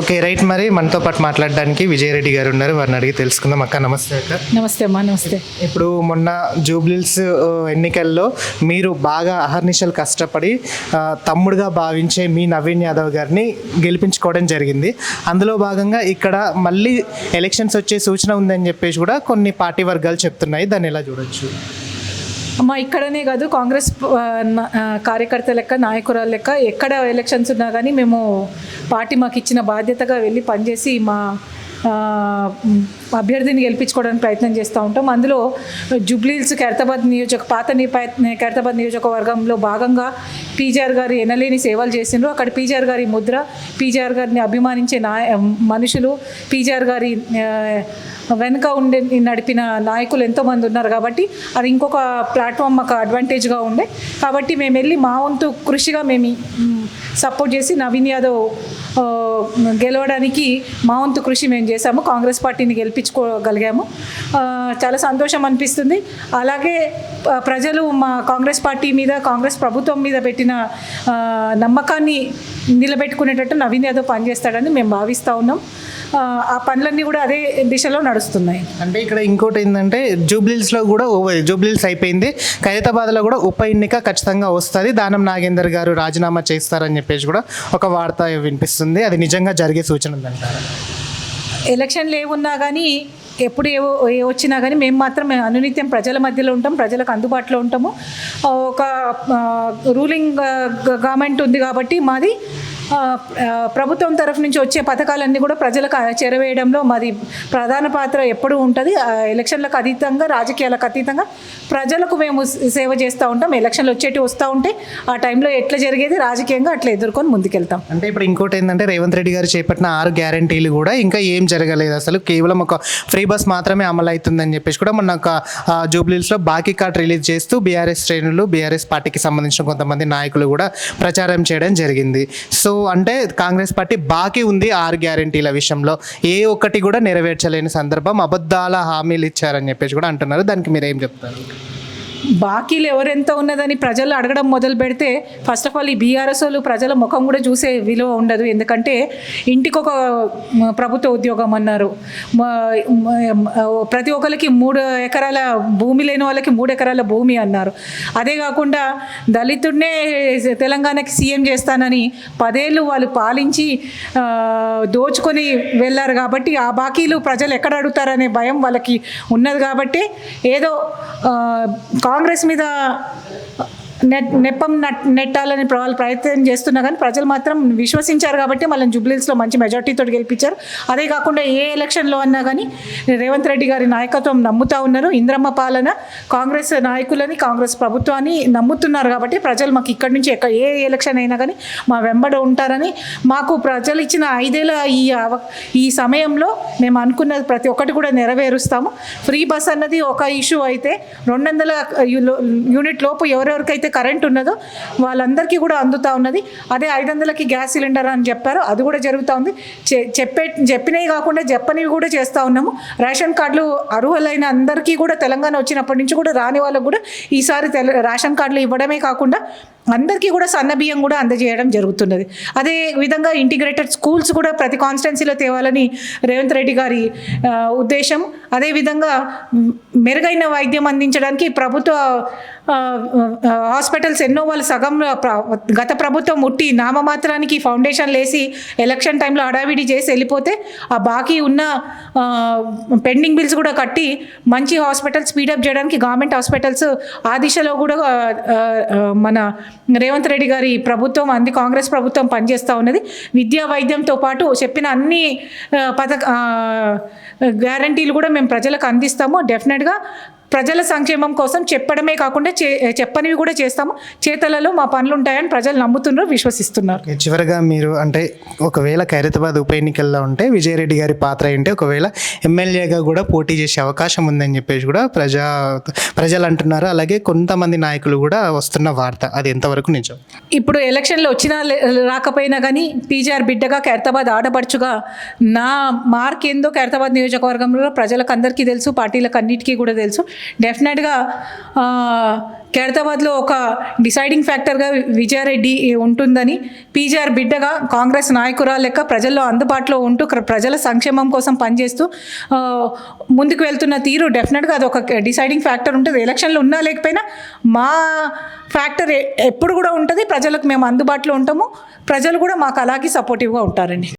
Okay right మరి మనతో పాటు మాట్లాడడానికి విజయరెడ్డి గారు ఉన్నారు. వారిని అడిగి తెలుసుకుందాం. అక్క నమస్తే అక్క. నమస్తే అమ్మా నమస్తే. ఇప్పుడు మొన్న జూబ్లీల్స్ ఆ, ఎన్నికల్లో మీరు బాగా అహర్నిశలు కష్టపడి తమ్ముడుగా భావించే మీ నవీన్ యాదవ్ గారిని గెలిపించుకోవడం జరిగింది. అందులో భాగంగా ఇక్కడ మళ్ళీ ఎలక్షన్స్ వచ్చే సూచన ఉందని చెప్పేసి కూడా కొన్ని పార్టీ వర్గాలు చెప్తున్నాయి. దాన్ని ఎలా చూడొచ్చు? అమ్మా ఇక్కడనే కాదు కాంగ్రెస్ కార్యకర్త లెక్క నాయకురాలు లెక్క ఎక్కడ ఎలక్షన్స్ ఉన్నా కానీ మేము పార్టీ మాకు ఇచ్చిన బాధ్యతగా వెళ్ళి పనిచేసి మా అభ్యర్థిని గెలిపించుకోవడానికి ప్రయత్నం చేస్తూ ఉంటాం. అందులో జుబ్లీల్స్ ఖైరతాబాద్ నియోజక పాత ని- ఖైరతాబాద్ నియోజకవర్గంలో భాగంగా పీజీఆర్ గారు ఎనలేని సేవలు చేసిండ్రు. అక్కడ పీజీఆర్ గారి ముద్ర పీజీఆర్ గారిని అభిమానించే నా మనుషులు పీజీఆర్ గారి వెనుక ఉండే నడిపిన నాయకులు ఎంతోమంది ఉన్నారు కాబట్టి అది ఇంకొక ప్లాట్ఫామ్ మాకు అడ్వాంటేజ్గా ఉండే. కాబట్టి మేము వెళ్ళి మా వంతు కృషిగా మేము సపోర్ట్ చేసి నవీన్ యాదవ్ గెలవడానికి మా వంతు కృషి మేము చేశాము. కాంగ్రెస్ పార్టీని గెలిపించుకోగలిగాము. చాలా సంతోషం అనిపిస్తుంది. అలాగే ప్రజలు మా కాంగ్రెస్ పార్టీ మీద కాంగ్రెస్ ప్రభుత్వం మీద పెట్టిన నమ్మకాన్ని నిలబెట్టుకునేటట్టు నవీన్ యాదవ్ పనిచేస్తాడని మేము భావిస్తూ ఉన్నాం. ఆ, పనులన్నీ కూడా అదే దిశలో నడుస్తున్నాయి. అంటే ఇక్కడ ఇంకోటి ఏంటంటే జూబ్లీల్స్లో కూడా జూబ్లీల్స్ అయిపోయింది. ఖైరతాబాద్లో కూడా ఉప ఎన్నిక ఖచ్చితంగా వస్తుంది. దానం నాగేందర్ గారు రాజీనామా చేస్తారని చెప్పేసి కూడా ఒక వార్త వినిపిస్తుంది. అది నిజంగా జరిగే సూచన ఉందంటారా? ఎలక్షన్లు ఏమున్నా కానీ ఎప్పుడు ఏవో ఏ వచ్చినా కానీ మేము మాత్రం అనునిత్యం ప్రజల మధ్యలో ఉంటాం ప్రజలకు అందుబాటులో ఉంటాము. ఒక రూలింగ్ గవర్నమెంట్ ఉంది కాబట్టి మాది ప్రభుత్వం తరఫు నుంచి వచ్చే పథకాలన్నీ కూడా ప్రజలకు చేరవేయడంలో మరి ప్రధాన పాత్ర ఎప్పుడు ఉంటుంది. ఎలక్షన్లకు అతీతంగా రాజకీయాలకు అతీతంగా ప్రజలకు మేము సేవ చేస్తూ ఉంటాం. ఎలక్షన్లు వచ్చేటివి వస్తూ ఉంటే ఆ టైంలో ఎట్లా జరిగేది రాజకీయంగా అట్లా ఎదుర్కొని ముందుకెళ్తాం. అంటే ఇప్పుడు ఇంకోటి ఏంటంటే రేవంత్ రెడ్డి గారు చేపట్టిన ఆరు గ్యారంటీలు కూడా ఇంకా ఏం జరగలేదు. అసలు కేవలం ఒక ఫ్రీ బస్ మాత్రమే అమలు అవుతుందని చెప్పేసి కూడా మొన్న ఒక జూబ్లీస్లో బాకీ కార్డ్ రిలీజ్ చేస్తూ బీఆర్ఎస్ శ్రేణులు బీఆర్ఎస్ పార్టీకి సంబంధించిన కొంతమంది నాయకులు కూడా ప్రచారం చేయడం జరిగింది. సో సో అంటే కాంగ్రెస్ పార్టీ బాకీ ఉంది ఆరు గ్యారంటీల విషయంలో. ఏ ఒక్కటి కూడా నెరవేర్చలేని సందర్భం అబద్ధాల హామీలు ఇచ్చారని చెప్పేసి కూడా అంటున్నారు. దానికి మీరు ఏం చెప్తారు? బాకీలు ఎవరెంత ఉన్నదని ప్రజలు అడగడం మొదలు పెడితే ఫస్ట్ ఆఫ్ ఆల్ ఈ బీఆర్ఎస్ వాళ్ళు ప్రజల ముఖం కూడా చూసే విలువ ఉండదు. ఎందుకంటే ఇంటికి ఒక ప్రభుత్వ ఉద్యోగం అన్నారు. ప్రతి ఒక్కరికి మూడు ఎకరాల భూమి లేని వాళ్ళకి మూడు ఎకరాల భూమి అన్నారు. అదే కాకుండా దళితుడినే తెలంగాణకి సీఎం చేస్తానని పదేళ్ళు వాళ్ళు పాలించి దోచుకొని వెళ్ళారు కాబట్టి ఆ బాకీలు ప్రజలు ఎక్కడ అడుగుతారనే భయం వాళ్ళకి ఉన్నది కాబట్టి ఏదో కాంగ్రెస్ మీద నెట్ నెప్పం నట్ నెట్టాలని ప్ర- వాళ్ళు ప్రయత్నం చేస్తున్నా కానీ ప్రజలు మాత్రం విశ్వసించారు కాబట్టి వాళ్ళని జూబ్లీస్లో మంచి మెజార్టీతో గెలిపించారు. అదే కాకుండా ఏ ఎలక్షన్లో అన్నా కానీ రేవంత్ రెడ్డి గారి నాయకత్వం నమ్ముతా ఉన్నారు. ఇంద్రమ్మ పాలన కాంగ్రెస్ నాయకులని కాంగ్రెస్ ప్రభుత్వాన్ని నమ్ముతున్నారు కాబట్టి ప్రజలు మాకు ఇక్కడి నుంచి ఎక్కడ ఏ ఎలక్షన్ అయినా కానీ మా వెంబడ ఉంటారని మాకు ప్రజలు ఇచ్చిన ఐదేళ్ళ ఈ ఈ సమయంలో మేము అనుకున్నది ప్రతి ఒక్కటి కూడా నెరవేరుస్తాము. ఫ్రీ బస్ అన్నది ఒక ఇష్యూ అయితే రెండు వందల యూనిట్ లోపు ఎవరెవరికైతే కరెంట్ ఉన్నదో వాళ్ళందరికీ కూడా అందుతూ ఉన్నది. అదే ఐదు వందలకి గ్యాస్ సిలిండర్ అని చెప్పారు. అది కూడా జరుగుతూ ఉంది. చెప్పే చెప్పినవి కాకుండా చెప్పనివి కూడా చేస్తూ ఉన్నాము. రేషన్ కార్డులు అర్హులైన అందరికీ కూడా తెలంగాణ వచ్చినప్పటి నుంచి కూడా రాని వాళ్ళకు కూడా ఈసారి తెల రేషన్ కార్డులు ఇవ్వడమే కాకుండా అందరికీ కూడా సన్న బియ్యం కూడా అందజేయడం జరుగుతున్నది. అదే విధంగా ఇంటిగ్రేటెడ్ స్కూల్స్ కూడా ప్రతి కాన్స్టిట్యున్సీలో తేవాలని రేవంత్ రెడ్డి గారి ఉద్దేశం. అదేవిధంగా మెరుగైన వైద్యం అందించడానికి ప్రభుత్వ హాస్పిటల్స్ ఎన్నో వాళ్ళు సగం గత ప్రభుత్వం ముట్టి నామమాత్రానికి ఫౌండేషన్ లేసి ఎలక్షన్ టైంలో హడావిడి చేసి వెళ్ళిపోతే ఆ బాకీ ఉన్న పెండింగ్ బిల్స్ కూడా కట్టి మంచి హాస్పిటల్స్ స్పీడప్ చేయడానికి గవర్నమెంట్ హాస్పిటల్స్ ఆ దిశలో కూడా మన రేవంత్ రెడ్డి గారి ప్రభుత్వం అంది కాంగ్రెస్ ప్రభుత్వం పనిచేస్తూ ఉన్నది. విద్యా వైద్యంతో పాటు చెప్పిన అన్ని పథక గ్యారంటీలు కూడా మేము ప్రజలకు అందిస్తాము. డెఫినెట్గా ప్రజల సంక్షేమం కోసం చెప్పడమే కాకుండా చే చెప్పనివి కూడా చేస్తాము. చేతలలో మా పనులు ఉంటాయని ప్రజలు నమ్ముతున్నారు విశ్వసిస్తున్నారు. చివరగా మీరు అంటే ఒకవేళ ఖైరతాబాద్ ఉప ఎన్నికల్లో ఉంటే విజయరెడ్డి గారి పాత్ర ఏంటి? ఒకవేళ ఎమ్మెల్యేగా కూడా పోటీ చేసే అవకాశం ఉందని చెప్పేసి కూడా ప్రజా ప్రజలు అంటున్నారు అలాగే కొంతమంది నాయకులు కూడా వస్తున్న వార్త అది ఎంతవరకు నిజం? ఇప్పుడు ఎలక్షన్లు వచ్చినా రాకపోయినా కానీ పీజీఆర్ బిడ్డగా ఖైరతాబాద్ ఆడపడుచుగా నా మార్క్ ఏందో ఖైరతాబాద్ నియోజకవర్గంలో ప్రజలకు అందరికీ తెలుసు పార్టీలకు అన్నిటికీ కూడా తెలుసు. డెఫినెట్గా ఖైరతాబాద్లో ఒక డిసైడింగ్ ఫ్యాక్టర్గా విజయారెడ్డి ఉంటుందని పీజీఆర్ బిడ్డగా కాంగ్రెస్ నాయకురాలు లెక్క ప్రజల్లో అందుబాటులో ఉంటూ ప్రజల సంక్షేమం కోసం పనిచేస్తూ ముందుకు వెళ్తున్న తీరు డెఫినెట్గా అది ఒక డిసైడింగ్ ఫ్యాక్టర్ ఉంటుంది. ఎలక్షన్లు ఉన్నా లేకపోయినా మా ఫ్యాక్టర్ ఎప్పుడు కూడా ఉంటుంది. ప్రజలకు మేము అందుబాటులో ఉంటాము. ప్రజలు కూడా మాకు అలాగే సపోర్టివ్గా ఉంటారండి.